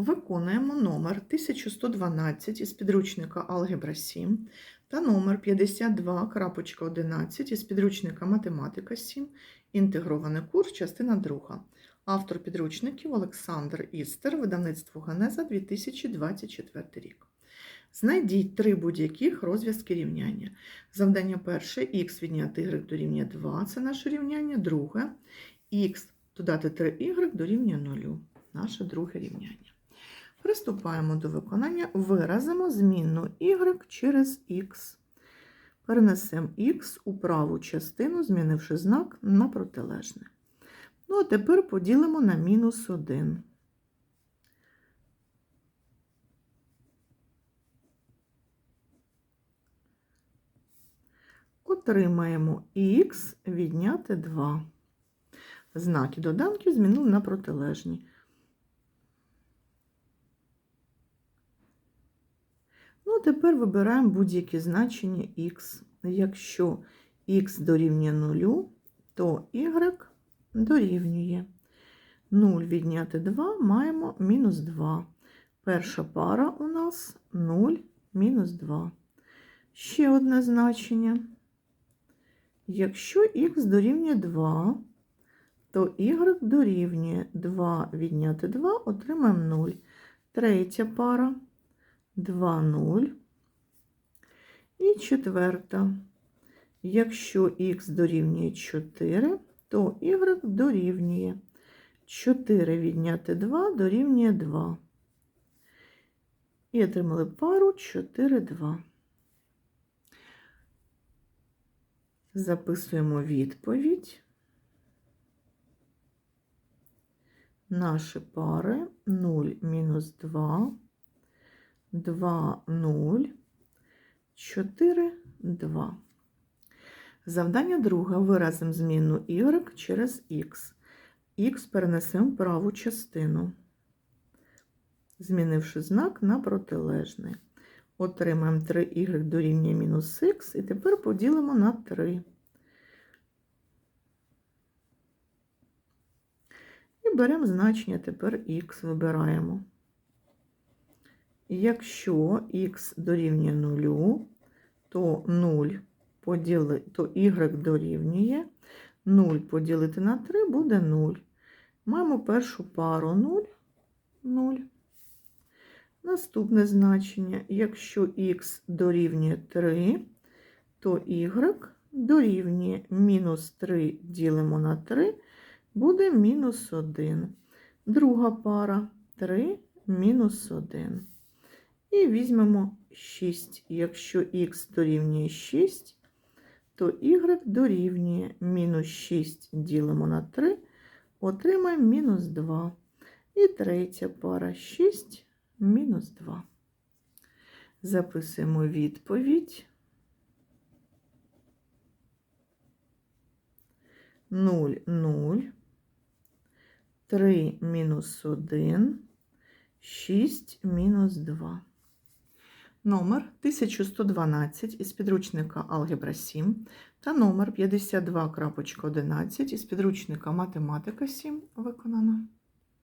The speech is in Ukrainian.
Виконуємо номер 1112 із підручника Алгебра 7 та номер 52.11 із підручника Математика 7, інтегрований курс, частина 2. Автор підручників Олександр Істер, видавництво Генеза 2024 рік. Знайдіть три будь-яких розв'язки рівняння. Завдання перше х відняти y дорівнює 2, це наше рівняння. Друге х додати 3y дорівнює 0, наше друге рівняння. Приступаємо до виконання, виразимо змінну y через x. Перенесемо x у праву частину, змінивши знак на протилежне. Ну, а тепер поділимо на мінус 1. Отримаємо х відняти 2. Знаки доданків змінили на протилежні. Ну, тепер вибираємо будь-які значення х. Якщо х дорівнює 0, то y дорівнює 0 відняти 2 маємо мінус 2. Перша пара у нас 0 мінус 2. Ще одне значення. Якщо х дорівнює 2, то y дорівнює 2 відняти 2 отримаємо 0. Третя пара 2, 0. І четверта. Якщо х дорівнює 4, то y дорівнює 4 відняти 2 дорівнює 2. І отримали пару 4, 2. Записуємо відповідь. Наші пари 0 мінус 2, 2, 0, 4, 2. Завдання друге. Виразимо змінну y через x. Х перенесемо в праву частину, змінивши знак на протилежний. Отримаємо 3y дорівнює мінус х, і тепер поділимо на 3. І беремо значення тепер х вибираємо. Якщо х дорівнює 0, то 0 поділи, то y дорівнює 0 поділити на 3 буде 0. Маємо першу пару 0, 0. Наступне значення, якщо х дорівнює 3, то y дорівнює мінус 3 ділимо на 3, буде мінус 1. Друга пара 3 мінус 1. І візьмемо 6. Якщо х дорівнює 6, то y дорівнює мінус 6 ділимо на 3, отримаємо мінус 2. І третя пара 6 мінус 2. Записуємо відповідь. 0, 0, 3 мінус 1, 6 мінус 2. Номер 1112 із підручника Алгебра 7 та номер 52.11 із підручника Математика 7 виконано.